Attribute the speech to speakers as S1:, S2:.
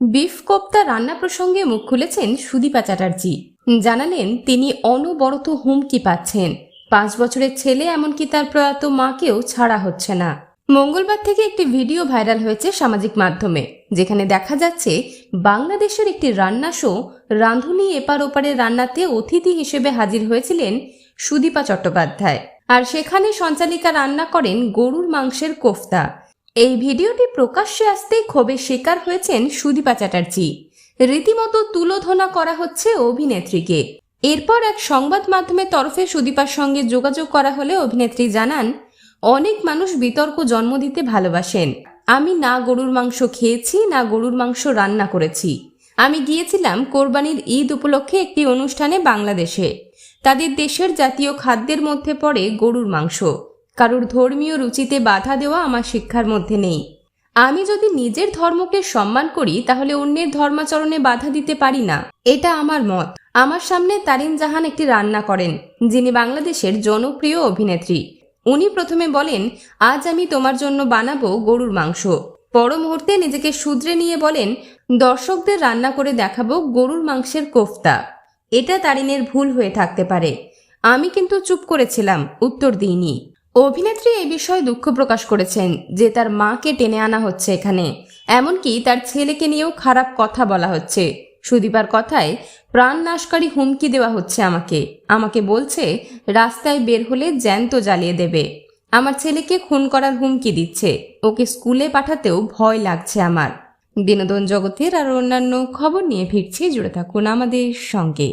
S1: Beef kofta রান্না প্রসঙ্গে মুখ খুলেছেন সুদীপা চ্যাটার্জি। জানালেন, তিনি অনবরত হুমকি পাচ্ছেন। পাঁচ বছরের ছেলে এমনকি তার প্রয়াত মাকেও ছাড়া হচ্ছে না। মঙ্গলবার থেকে একটি ভিডিও ভাইরাল হয়েছে সামাজিক মাধ্যমে, যেখানে দেখা যাচ্ছে, বাংলাদেশের একটি রান্না শো রাঁধুনি এপার ওপারের রান্নাতে অতিথি হিসেবে হাজির হয়েছিলেন সুদীপা চট্টোপাধ্যায়। আর সেখানে সঞ্চালিকা রান্না করেন গরুর মাংসের কোফতা। এই ভিডিওটি প্রকাশ্যে আসতেই ক্ষোভের শিকার হয়েছেন সুদীপা চ্যাটার্জি। রীতিমতো তুলোধনা করা হচ্ছে অভিনেত্রীকে। এরপর এক সংবাদ মাধ্যমের তরফে সুদীপার সঙ্গে যোগাযোগ করা হলে অভিনেত্রী জানান, অনেক মানুষ বিতর্ক জন্ম দিতে ভালোবাসেন। আমি না গরুর মাংস খেয়েছি, না গরুর মাংস রান্না করেছি। আমি গিয়েছিলাম কোরবানির ঈদ উপলক্ষে একটি অনুষ্ঠানে বাংলাদেশে। তাদের দেশের জাতীয় খাদ্যের মধ্যে পড়ে গরুর মাংস। কারোর ধর্মীয় রুচিতে বাধা দেওয়া আমার শিক্ষার মধ্যে নেই। আমি যদি নিজের ধর্মকে সম্মান করি, তাহলে অন্যের ধর্মাচরণে বাধা দিতে পারি না। এটা আমার মত। আমার সামনে তারিন জাহান একটি রান্না করেন, যিনি বাংলাদেশের জনপ্রিয় অভিনেত্রী। উনি প্রথমে বলেন, আজ আমি তোমার জন্য বানাবো গরুর মাংস। পর মুহূর্তে নিজেকে শুধরে নিয়ে বলেন, দর্শকদের রান্না করে দেখাবো গরুর মাংসের কোফতা। এটা তারিনের ভুল হয়ে থাকতে পারে। আমি কিন্তু চুপ করেছিলাম, উত্তর দিইনি। অভিনেত্রী এই বিষয়ে দুঃখ প্রকাশ করেছেন যে তার মাকে টেনে আনা হচ্ছে এখানে। এমনকি তার ছেলেকে নিয়েও খারাপ কথা বলা হচ্ছে। সুদীপার কথায়, প্রাণ নাশকারী হুমকি দেওয়া হচ্ছে আমাকে। আমাকে বলছে, রাস্তায় বের হলে জ্যান্ত জ্বালিয়ে দেবে। আমার ছেলেকে খুন করার হুমকি দিচ্ছে। ওকে স্কুলে পাঠাতেও ভয় লাগছে আমার। বিনোদন জগতের আর অন্যান্য খবর নিয়ে ফিরছি। জুড়ে থাকুন আমাদের সঙ্গে।